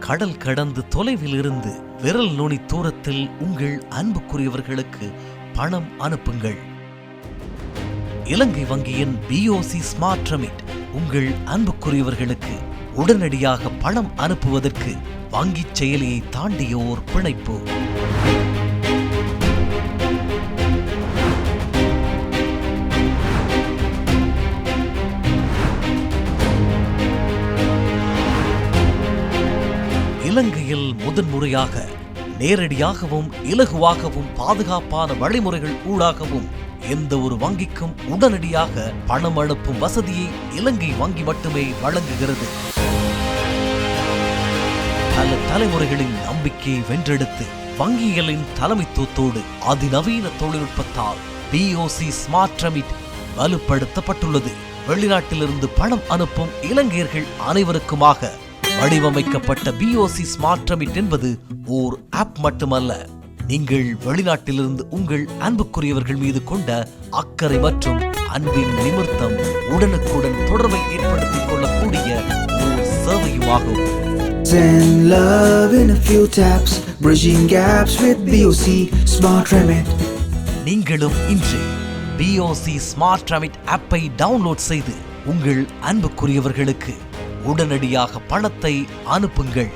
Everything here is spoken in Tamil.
கடல் கடந்து தொலைவில் இருந்து விரல் நுனி தூரத்தில் உங்கள் அன்புக்குரியவர்களுக்கு பணம் அனுப்புங்கள். இலங்கை வங்கியின் பிஓசி ஸ்மார்ட் ரமிட் உங்கள் அன்புக்குரியவர்களுக்கு உடனடியாக பணம் அனுப்புவதற்கு வங்கிச் செயலியை தாண்டிய ஓர் பிணைப்பு. இலங்கையில் முதன்முறையாக நேரடியாகவும் இலகுவாகவும் பாதுகாப்பான வழிமுறைகள் ஊடாகவும் எந்த ஒரு வங்கிக்கும் உடனடியாக பணம் அனுப்பும் வசதியை இலங்கை வங்கி மட்டுமே வழங்குகிறது. பல தலைமுறைகளின் நம்பிக்கையை வென்றெடுத்து வங்கிகளின் தலைமைத்துவத்தோடு அதிநவீன தொழில்நுட்பத்தால் பிஓசி ஸ்மார்ட் ரமிட் வலுப்படுத்தப்பட்டுள்ளது. வெளிநாட்டிலிருந்து பணம் அனுப்பும் இலங்கையர்கள் அனைவருக்குமாக வடிவமைக்கப்பட்ட பிஓசி ஸ்மார்ட் ரெமிட் என்பது ஓர் ஆப் மட்டுமல்ல நீங்கள் வெளிநாட்டிலிருந்து உங்கள் அன்புக்குரியவர்கள் மீது கொண்ட அக்கறை மற்றும் அன்பின் நிமித்தம் உடனுக்குடன் தொடர்பை ஏற்படுத்திக் கொள்ளக்கூடிய ஓர் சேவையுமாகும் Send love in a few taps, bridging gaps with BOC Smart Remit. நீங்களும் இன்று B O C smart remit ஆப்பை டவுன்லோட் செய்து உங்கள் அன்புக்குரியவர்களுக்கு உடனடியாக பணத்தை அனுப்புங்கள்.